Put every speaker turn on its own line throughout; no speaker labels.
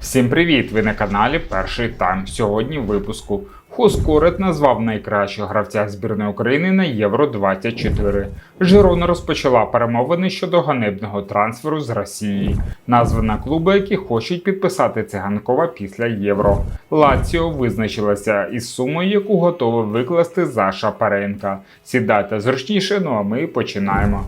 Всім привіт! Ви на каналі Перший Тайм. Сьогодні в випуску Хоскорет назвав найкращого гравця збірної України на Євро 24. Жирона розпочала перемовини щодо ганебного трансферу з Росії. Назви на клуби, які хочуть підписати циганкова після євро. Лаціо визначилася із сумою, яку готові викласти за Шапаренка. Сідайте зручніше, ну а ми починаємо.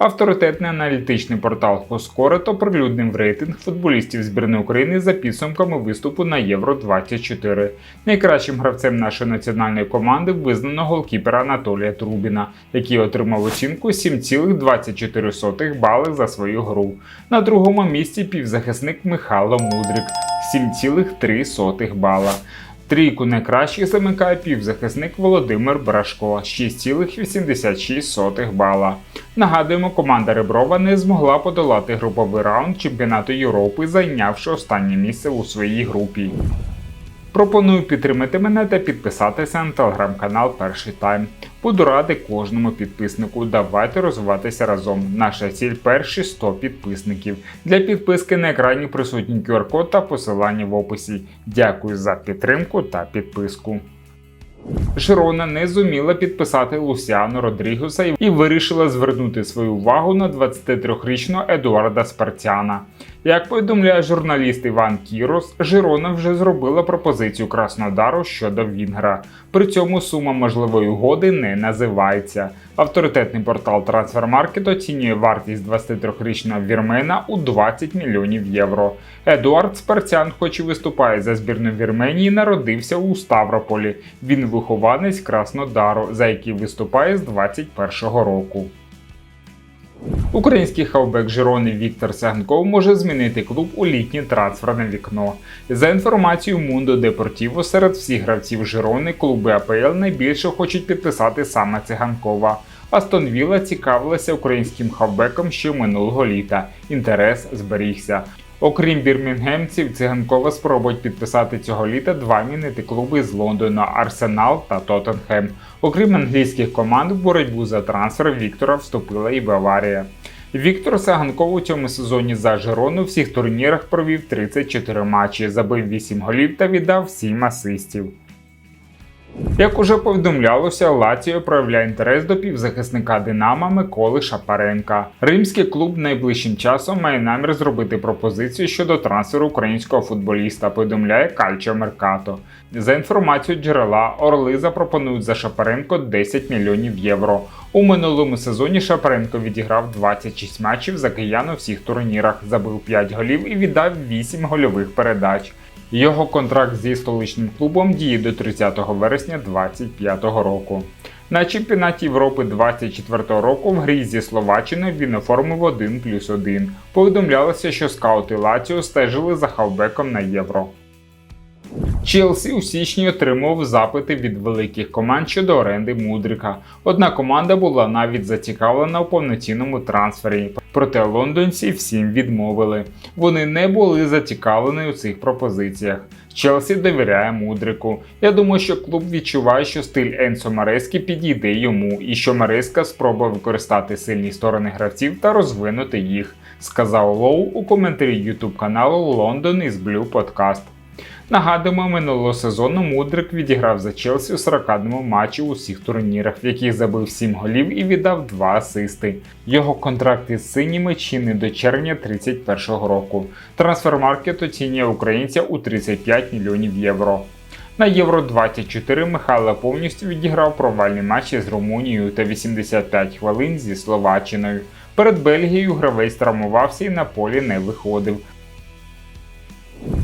Авторитетний аналітичний портал Хоскорет оприлюднив рейтинг футболістів збірної України за підсумками виступу на Євро 24. Найкращим гравцем нашої національної команди визнано голкіпера Анатолія Трубіна, який отримав оцінку 7,24 бали за свою гру. На другому місці півзахисник Михайло Мудрик 7,3 бала. Трійку найкращих замикає півзахисник Володимир Брашко 6,86 бала. Нагадуємо, команда Реброва не змогла подолати груповий раунд чемпіонату Європи, зайнявши останнє місце у своїй групі. Пропоную підтримати мене та підписатися на телеграм-канал Перший Тайм. Буду радий кожному підписнику. Давайте розвиватися разом. Наша ціль перші 100 підписників. Для підписки на екрані присутній QR-код та посилання в описі. Дякую за підтримку та підписку. Жирона не зуміла підписати Лусіану Родрігеса і вирішила звернути свою увагу на 23-річного Едуарда Спартяна. Як повідомляє журналіст Іван Кірос, Жирона вже зробила пропозицію Краснодару щодо Вінгра. При цьому сума можливої угоди не називається. Авторитетний портал Transfermarkt оцінює вартість 23-річного вірмена у 20 мільйонів євро. Едуард Спартян, хоч і виступає за збірну Вірменії, народився у Ставрополі. Він вихованець Краснодару, за який виступає з 21-го року. Український хавбек Жирони Віктор Саганков може змінити клуб у літнє трансферне вікно. За інформацією Мундо Депортіво, серед всіх гравців Жирони клуби АПЛ найбільше хочуть підписати саме циганкова. Астон Вілла цікавилася українським хавбеком ще минулого літа. Інтерес зберігся. Окрім бірмінгемців, циганкова спробують підписати цього літа два мінити клуби з Лондона Арсенал та Тоттенхем. Окрім англійських команд, в боротьбу за трансфер Віктора вступила і Баварія. Віктор Саганков у цьому сезоні за Жирону у всіх турнірах провів 34 матчі, забив 8 голів та віддав 7 асистів. Як уже повідомлялося, Лаціо проявляє інтерес до півзахисника Динама Миколи Шапаренка. Римський клуб найближчим часом має намір зробити пропозицію щодо трансферу українського футболіста, повідомляє Кальчо Меркато. За інформацією джерела, Орли запропонують за Шапаренко 10 мільйонів євро. У минулому сезоні Шапаренко відіграв 26 матчів за киян у всіх турнірах, забив 5 голів і віддав 8 гольових передач. Його контракт зі столичним клубом діє до 30 вересня 2025 року. На чемпіонаті Європи 2024 року в грі зі Словаччиною він оформив 1 плюс 1. Повідомлялося, що скаути Лаціо стежили за хавбеком на євро. Челсі у січні отримав запити від великих команд щодо оренди Мудрика. Одна команда була навіть зацікавлена у повноцінному трансфері, проте лондонці всім відмовили. Вони не були зацікавлені у цих пропозиціях. Челсі довіряє Мудрику. Я думаю, що клуб відчуває, що стиль Енсо Марески підійде йому, і що Мареска спробує використати сильні сторони гравців та розвинути їх, сказав Лоу у коментарі YouTube каналу London is Blue Podcast. Нагадуємо, минулого сезону Мудрик відіграв за Челсі у 41 матчі у всіх турнірах, в яких забив 7 голів і віддав 2 асисти. Його контракт із синіми чинний до червня 31 року. Трансфермаркет оцінює українця у 35 мільйонів євро. На Євро 24 Михайло повністю відіграв провальні матчі з Румунією та 85 хвилин зі Словаччиною. Перед Бельгією гравець травмувався і на полі не виходив.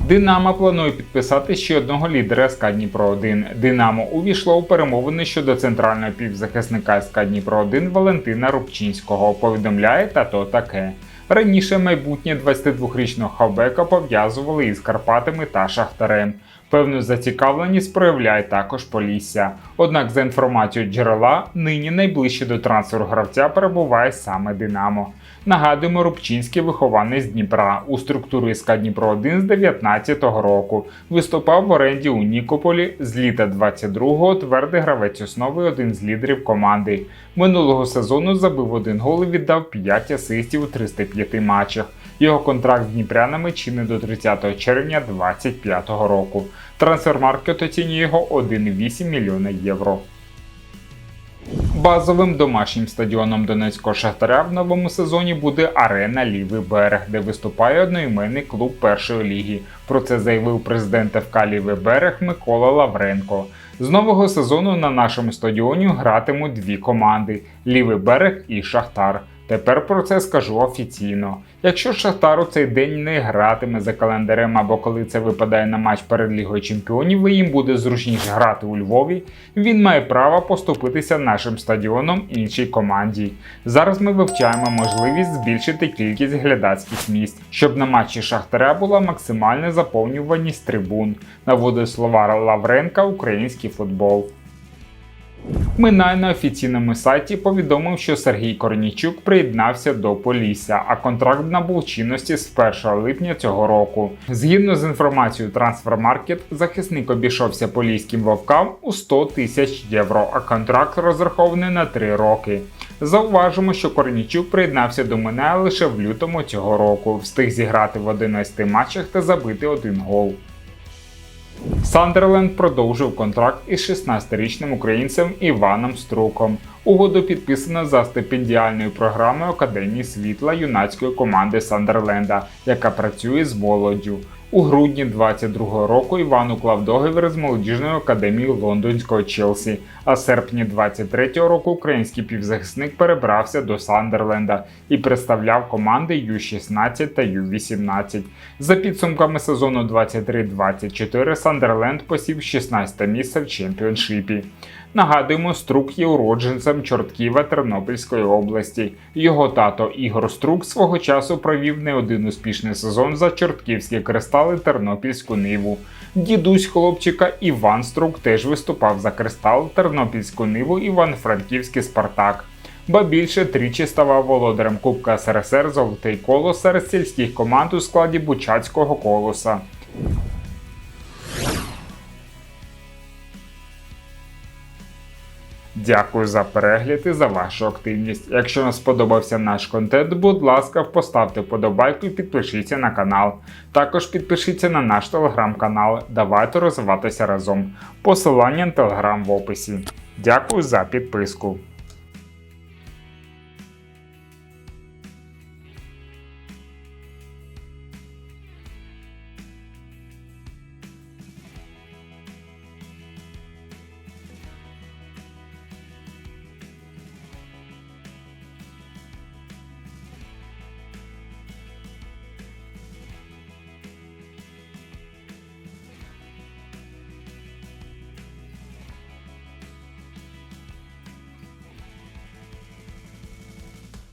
Динамо планує підписати ще одного лідера СК Дніпро 1. Динамо увійшло у перемовини щодо центрального півзахисника СК Дніпро 1 Валентина Рубчинського. Повідомляє тато таке. Раніше майбутнє 22-річного хавбека пов'язували із Карпатами та Шахтарем. Певну зацікавленість проявляє також Полісся. Однак, за інформацією джерела, нині найближче до трансферу гравця перебуває саме Динамо. Нагадуємо, Рубчинський вихованець Дніпра у структурі СК Дніпро 1 з 19-го року. Виступав в оренді у Нікополі з літа 22-го твердий гравець основи один з лідерів команди. Минулого сезону забив один гол і віддав 5 асистів у 305 матчах. Його контракт з дніпрянами чинний до 30 червня 2025 року. Трансфермаркет оцінює його 1,8 мільйона євро. Базовим домашнім стадіоном Донецького Шахтаря в новому сезоні буде арена Лівий берег, де виступає одноіменний клуб першої ліги. Про це заявив президент ФК Лівий берег Микола Лавренко. З нового сезону на нашому стадіоні гратимуть дві команди: Лівий берег і Шахтар. Тепер про це скажу офіційно. Якщо Шахтар у цей день не гратиме за календарем або коли це випадає на матч перед Лігою Чемпіонів, і їм буде зручніше грати у Львові, він має право поступитися нашим стадіоном іншій команді. Зараз ми вивчаємо можливість збільшити кількість глядацьких місць, щоб на матчі Шахтаря була максимальна заповнюваність трибун. Наводить слова Лавренка Український футбол. Минай на офіційному сайті повідомив, що Сергій Корнійчук приєднався до Полісся, а контракт набув чинності з 1 липня цього року. Згідно з інформацією Трансфермаркет, захисник обійшовся поліським вовкам у 100 тисяч євро, а контракт розрахований на 3 роки. Зауважимо, що Корнійчук приєднався до Миная лише в лютому цього року, встиг зіграти в 11 матчах та забити один гол. Сандерленд продовжив контракт із 16-річним українцем Іваном Струком. Угоду підписано за стипендіальною програмою Академії світла юнацької команди Сандерленда, яка працює з молоддю. У грудні 22-го року Іван уклав договір з молодіжною академією лондонського Челсі. А в серпні 23-го року український півзахисник перебрався до Сандерленда і представляв команди Ю-16 та Ю-18. За підсумками сезону 23-24 Сандерленд посів 16 місце в чемпіоншипі. Нагадуємо, Струк є уродженцем Чортківа Тернопільської області. Його тато Ігор Струк свого часу провів не один успішний сезон за чортківські кристали Тернопільську ниву. Дідусь хлопчика Іван Струк теж виступав за кристал Тернопільську ниву Іван-Франківський Спартак. Ба більше тричі ставав володарем Кубка СРСР Золотий колос серед сільських команд у складі Бучацького колоса. Дякую за перегляд і за вашу активність. Якщо вам сподобався наш контент, будь ласка, поставте вподобайку і підпишіться на канал. Також підпишіться на наш телеграм-канал. Давайте розвиватися разом. Посилання на телеграм в описі. Дякую за підписку.